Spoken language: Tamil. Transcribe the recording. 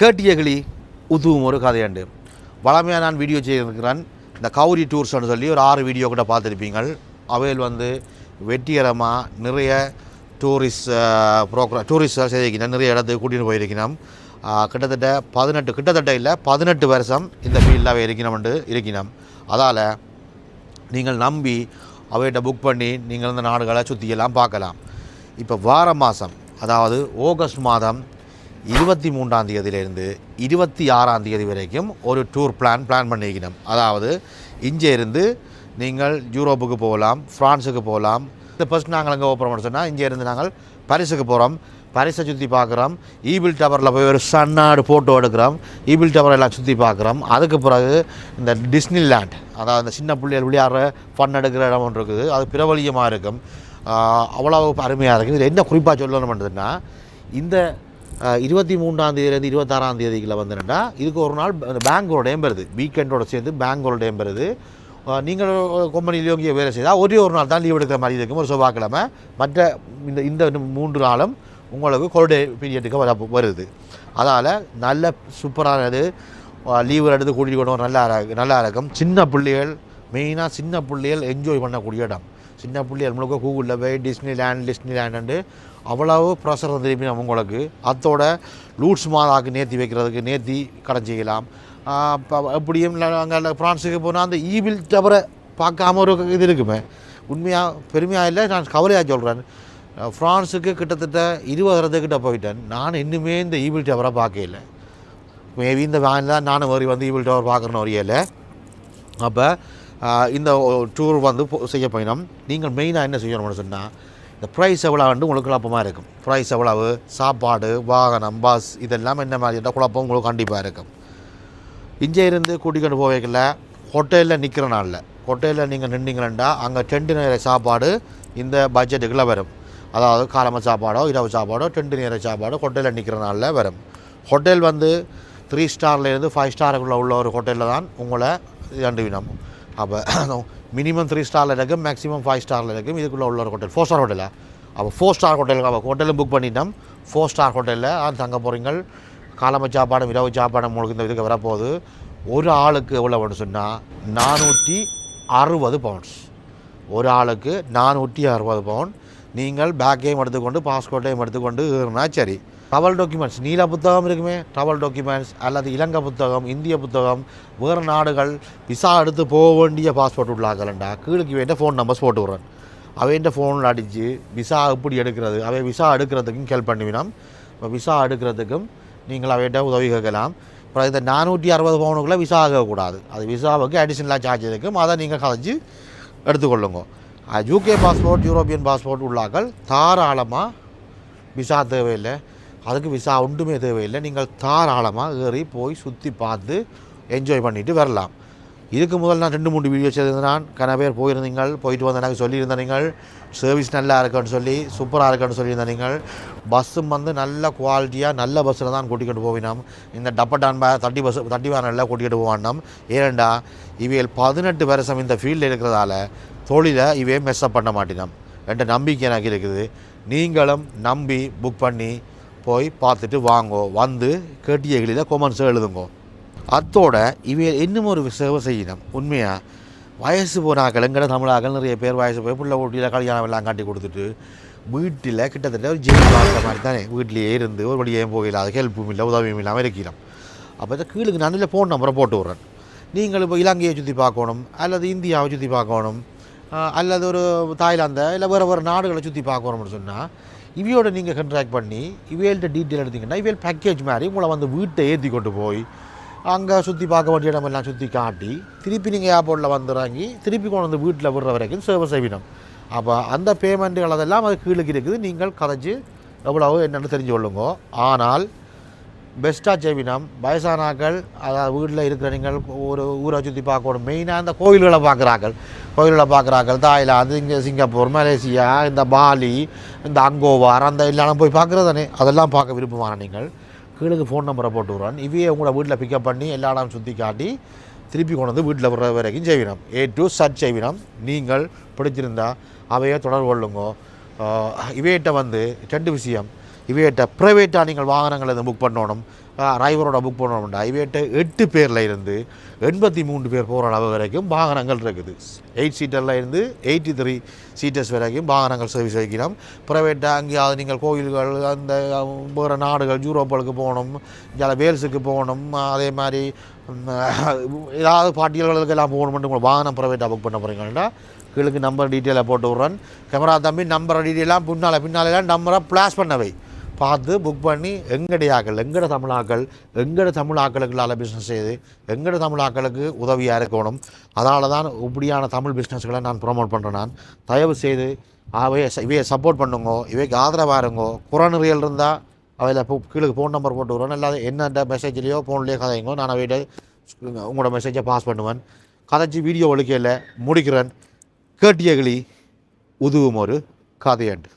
கேட்டியகிளி உதுவும் ஒரு கதையாண்டு. வளமையாக நான் வீடியோ செய்திருக்கிறேன். இந்த கௌரி டூர்ஸ்னு சொல்லி ஒரு ஆறு வீடியோ கூட பார்த்துருப்பீங்கள். அவையில் வந்து வெற்றிகரமாக நிறைய டூரிஸ்ட் ப்ரோக்ராம் டூரிஸ்டாக செய்திருக்கிறேன் நிறைய இடத்துக்கு கூட்டிகிட்டு போயிருக்கிறோம் கிட்டத்தட்ட பதினெட்டு கிட்டத்தட்ட இல்லை பதினெட்டு வருஷம் இந்த ஃபீல்டாகவே இருக்கணும்னு இருக்கணும் அதால் நீங்கள் நம்பி அவைகிட்ட புக் பண்ணி நீங்கள் இந்த நாடுகளை சுற்றியெல்லாம் பார்க்கலாம். இப்போ வார மாதம் அதாவது ஆகஸ்ட் மாதம் இருபத்தி மூன்றாம் தேதியிலிருந்து இருபத்தி ஆறாம் தேதி வரைக்கும் ஒரு டூர் பிளான் பிளான் பண்ணிக்கணும் அதாவது இங்கே இருந்து நீங்கள் யூரோப்புக்கு போகலாம் ஃப்ரான்ஸுக்கு போகலாம். இந்த ஃபஸ்ட் நாங்கள் அங்கே போகிறோம்னு சொன்னால் இங்கே இருந்து நாங்கள் பரிசுக்கு போகிறோம் பரிசை சுற்றி பார்க்குறோம். ஈபிள் டவரில் போய் ஒரு சன்னாடு ஃபோட்டோ எடுக்கிறோம். ஈபிள் டவர் எல்லாம் சுற்றி பார்க்குறோம். அதுக்கு பிறகு இந்த டிஸ்னி லேண்ட் அதாவது இந்த சின்ன பிள்ளைகள் விளையாடுற ஃபன் எடுக்கிற இடம் ஒன்று இருக்குது. அது பிரபலியமாக இருக்கும். அவ்வளோ அருமையாக இருக்குது இதில் என்ன குறிப்பாக சொல்லணும்ன்றதுன்னா இந்த இருபத்தி மூன்றாம் தேதியிலேருந்து இருபத்தாறாம் தேதிக்குள்ள வந்துட்டா இதுக்கு ஒரு நாள் பேங்கோட டேம் வருது வீக்கெண்டோட சேர்ந்து பேங்கோட டேம் வருது நீங்கள் கம்பெனிலேயோ இங்கே வேலை செய்தால் ஒரே ஒரு நாள் தான் லீவ் எடுக்கிற மாதிரி இருக்கும். ஒரு செவ்வாய்க்கிழமை. மற்ற இந்த இந்த மூன்று நாளும் உங்களுக்கு ஹாலிடே பீரியட்டுக்கு வர வருது. அதால் நல்ல சூப்பரானது லீவு எடுத்து கூட்டிகிட்டு கொண்டு நல்லா நல்லா இருக்கும். சின்ன பிள்ளைகள் மெயினாக சின்ன பிள்ளைகள் என்ஜாய் பண்ணக்கூடிய இடம். சின்ன பிள்ளைகள் நம்மளுக்கு கூகுளில் போய் டிஸ்னி லேண்ட் டிஸ்னி லேண்டு அவ்வளவு பிரசரம் திரும்பி அவங்களுக்கு அத்தோட லூட்ஸ் மாதாக்கு நேர்த்தி வைக்கிறதுக்கு நேர்த்தி கடன் செய்யலாம் அப்படியும் எப்படியும் அங்கே ஃப்ரான்ஸுக்கு போனால் அந்த ஈவில் டவரை பார்க்காம ஒரு இது இருக்குமே. உண்மையாக பெருமையாக இல்லை நான் கவலையாக சொல்கிறேன் ஃப்ரான்ஸுக்கு கிட்டத்தட்ட இருபதாயிரத்துக்கிட்ட போயிட்டேன். நான் இன்னுமே இந்த ஈவில் டவரை பார்க்கல மேபி இந்த வேனில் தான் நானும் வரி வந்து ஈவில் டவர் பார்க்குறேன்னு வரையில அப்போ இந்த டூர் வந்து போ- செய்ய பயணம் நீங்கள் மெயினாக என்ன செய்யணும்னு சொன்னால் இந்த ப்ரைஸ் எவ்வளோண்டு உங்களுக்கு குழப்பமாக இருக்கும். ப்ரைஸ் எவ்வளவு சாப்பாடு வாகனம் பஸ் இதெல்லாம் என்ன மாதிரி குழப்பம் உங்களுக்கு கண்டிப்பாக இருக்கும். இங்கே இருந்து கூட்டிக்கொண்டு போக ஹோட்டலில் நிற்கிற நாளில் ஹோட்டலில் நீங்கள் நின்றீங்களா அங்கே டென்ட் நேர சாப்பாடு இந்த பட்ஜெட்டுக்குள்ளே வரும். அதாவது காலம சாப்பாடோ இரவு சாப்பாடோ டென்ட் நேர சாப்பாடோ ஹோட்டலில் நிற்கிற நாளில் வரும். ஹோட்டல் வந்து த்ரீ ஸ்டார்லேருந்து ஃபைவ் ஸ்டாருக்குள்ளே உள்ள ஒரு ஹோட்டலில் தான் உங்களை அண்டுவினம் அப்போ மினிமம் த்ரீ ஸ்டாரில் இருக்கும் மேக்ஸிமம் ஃபைவ் ஸ்டாரில் இருக்கும் இதுக்குள்ளே உள்ள ஒரு ஹோட்டல் ஃபோர் ஸ்டார் ஹோட்டலா அப்போ ஃபோர் ஸ்டார் ஹோட்டலுக்கு அப்போ ஹோட்டலும் புக் பண்ணிட்டோம். ஃபோர் ஸ்டார் ஹோட்டலில் அது தங்க போகிறீங்கள் காலம சாப்பாடும் இரவு சாப்பாடும் உங்களுக்கு இந்த இதுக்கு வரப்போகுது. ஒரு ஆளுக்கு எவ்வளோன்னு சொன்னால் நானூற்றி அறுபது பவுண்ட்ஸ் ஒரு ஆளுக்கு நானூற்றி அறுபது பவுண்ட் நீங்கள் பேக்கையும் எடுத்துக்கொண்டு பாஸ்போர்ட்டையும் எடுத்துக்கொண்டு ஏறினா சரி. ட்ராவல் டாக்குமெண்ட்ஸ் நீல புத்தகம் இருக்குமே ட்ராவல் டாக்குமெண்ட்ஸ் அல்லது இலங்கை புத்தகம் இந்திய புத்தகம் வேறு நாடுகள் விசா எடுத்து போக வேண்டிய பாஸ்போர்ட் உள்ளாக்கலண்டா. கீழுக்கு வேண்டிய ஃபோன் நம்பர்ஸ் போட்டு விட்றேன். அவைண்ட ஃபோனில் அடித்து விசா எப்படி எடுக்கிறது? அவை விசா எடுக்கிறதுக்கும் ஹெல்ப் பண்ணுவினோம். இப்போ விசா எடுக்கிறதுக்கும் நீங்கள் அவைகிட்ட உதவி கேட்கலாம். அப்புறம் இந்த நானூற்றி அறுபது பவுனுக்குள்ளே விசா ஆகக்கூடாது அது விசாவுக்கு அடிஷ்னலாக சார்ஜ் இருக்கும். அதை நீங்கள் கலைச்சி எடுத்துக்கொள்ளுங்க. யூகே பாஸ்போர்ட் யூரோப்பியன் பாஸ்போர்ட் உள்ளாக்கள் தாராளமாக விசா தேவையில்லை. அதுக்கு விசா ஒன்றுமே தேவையில்லை. நீங்கள் தாராளமாக ஏறி போய் சுற்றி பார்த்து என்ஜாய் பண்ணிட்டு வரலாம். இதுக்கு முதல் நான் ரெண்டு மூணு வீடியோ செய்திருந்தேன். கன பேர் போயிருந்தீங்கள் போயிட்டு வந்த எனக்கு சொல்லியிருந்த நீங்கள். சர்வீஸ் நல்லா இருக்குன்னு சொல்லி சூப்பராக இருக்குன்னு சொல்லியிருந்த நீங்கள். பஸ்ஸும் வந்து நல்ல குவாலிட்டியாக நல்ல பஸ்ஸில் தான் கூட்டிக்கிட்டு போவினோம் இந்த டப்பட்டான் பே தட்டி பஸ் தட்டி வேனில் கூட்டிகிட்டு போவானோம் ஏனண்டா இவையில் பதினெட்டு வருஷம் இந்த ஃபீல்டில் இருக்கிறதால தொழிலை இவையே மெஸ்அப் பண்ண மாட்டினோம் என்ற நம்பிக்கை எனக்கு இருக்குது. நீங்களும் நம்பி புக் பண்ணி போய் பார்த்துட்டு வாங்கோ வந்து கேட்டியகளில் கொமெண்ட்ஸை எழுதுங்கோ. அத்தோட இவைய இன்னும் ஒரு சேவை செய்யணும் உண்மையாக வயசு போனாக்கள் எங்கட தமிழாக்கள் நிறைய பேர் வயசு போய் பிள்ளை ஊட்டியில் கல்யாணம் எல்லாம் காட்டி கொடுத்துட்டு வீட்டில் கிட்டத்தட்ட ஒரு ஜெயில் வாழ்க்கை மாதிரி தானே. வீட்டிலேயே இருந்து ஒரு வழியையும் போகல ஹெல்ப்பும் இல்லை உதவியும் இல்லாமல் இருக்கிறோம். அப்போ கீழுக்கு கீழுக்கு இல்லை ஃபோன் நம்பரை போட்டு விட்றேன். நீங்கள் இப்போ இலங்கையை சுற்றி பார்க்கணும் அல்லது இந்தியாவை சுற்றி பார்க்கணும் அல்லது ஒரு தாய்லாந்தை இல்லை வேறு வேறு நாடுகளை சுற்றி பார்க்கணும்னு சொன்னால் இவையோட நீங்கள் கண்ட்ராக்ட் பண்ணி இவைகள்ட்ட டீட்டெயில் எடுத்தீங்கன்னா இவையல் பேக்கேஜ் மாதிரி உங்களை வந்து வீட்டை ஏற்றி கொண்டு போய் அங்கே சுற்றி பார்க்க வேண்டிய இடமெல்லாம் சுற்றி காட்டி திருப்பி நீங்கள் ஏர்போர்ட்டில் வந்து இறங்கி திருப்பி கொண்டு வந்து வீட்டில் விடுற வரைக்கும் சேவை செய்வினம் அப்போ அந்த பேமெண்ட்டுகள் அதெல்லாம் அது கீழே இருக்குது. நீங்கள் கதைச்சு எவ்வளவோ என்னென்னு தெரிஞ்சு கொள்ளுங்க ஆனால் பெஸ்ட்டாக செய்வினம் வயசானாக்கள் அதாவது வீட்டில் இருக்கிற நீங்கள் ஒரு ஊரை சுற்றி பார்க்கணும். மெயினாக இந்த கோயில்களை பார்க்குறாக்கள் கோயில்களை பார்க்குறாக்கள் தாய்லாந்து இங்கே சிங்கப்பூர் மலேசியா இந்த பாலி இந்த அங்கோவார் அந்த எல்லாம் போய் பார்க்குறது தானே அதெல்லாம் பார்க்க விருப்பமான நீங்கள்? கீழுக்கு ஃபோன் நம்பரை போட்டு விடுறான் இவையே உங்களை வீட்டில் பிக்கப் பண்ணி எல்லா இடம் சுற்றி காட்டி திருப்பி கொண்டு வந்து வீட்டில் வர வரைக்கும் செய்வினம் ஏ டு சர்ச் செய்வினம் நீங்கள் பிடிச்சிருந்தா அவையே தொடர்பு கொள்ளுங்க. இவையிட்ட வந்து ரெண்டு விஷயம். இவையிட்ட ப்ரைவேட்டாக நீங்கள் வாகனங்களை இதை புக் பண்ணணும். டிரைவரோட புக் பண்ணணும்டா. இவையிட்ட எட்டு பேரில் இருந்து எண்பத்தி மூன்று பேர் போகிற அளவு வரைக்கும் வாகனங்கள் இருக்குது. எயிட் சீட்டரில் இருந்து எயிட்டி த்ரீ சீட்டர்ஸ் வரைக்கும் வாகனங்கள் சர்வீஸ் வைக்கணும். ப்ரைவேட்டாக அங்கேயாவது நீங்கள் கோயில்கள் அந்த வேறு நாடுகள் யூரோப்புகளுக்கு போகணும். இங்கே வேல்ஸுக்கு போகணும். அதே மாதிரி ஏதாவது பாட்டியல்களுக்கு எல்லாம் போகணும்னு உங்களை வாகனம் ப்ரைவேட்டாக புக் பண்ண போகிறீங்கன்னா கீழுக்கு நம்பர் டீட்டெயிலாக போட்டு விட்றேன். கேமரா தம்பி நம்பரை டீட்டெயிலாம் பின்னால் பின்னாலெல்லாம் நம்பரை ப்ளாஷ் பண்ணவை. பார்த்து புக் பண்ணி எங்கடையாக்கள் எங்கட தமிழாக்கள் எங்கட தமிழ் பிஸ்னஸ் செய்து எங்கட தமிழ் ஆக்களுக்கு உதவியாக இருக்கணும். அதனால தான் இப்படியான தமிழ் பிஸ்னஸ்களை நான் ப்ரொமோட் பண்ணுறேன் நான். தயவு செய்து அவைய இவையை சப்போர்ட் பண்ணுங்க இவைக்கு ஆதரவாக இருங்கோ. குறநிறையல் இருந்தால் அவையில் கீழே ஃபோன் நம்பர் போட்டு விட்றேன் இல்லாத என்னென்ன மெசேஜ்லேயோ ஃபோன்லேயோ கதைங்கோ நான் அவையிட்ட உங்களோட மெசேஜை பாஸ் பண்ணுவேன். கதைச்சி வீடியோ ஒழிக்கையில் முடிக்கிறேன். கேட்டியகளி உதவும் ஒரு கதையண்டு.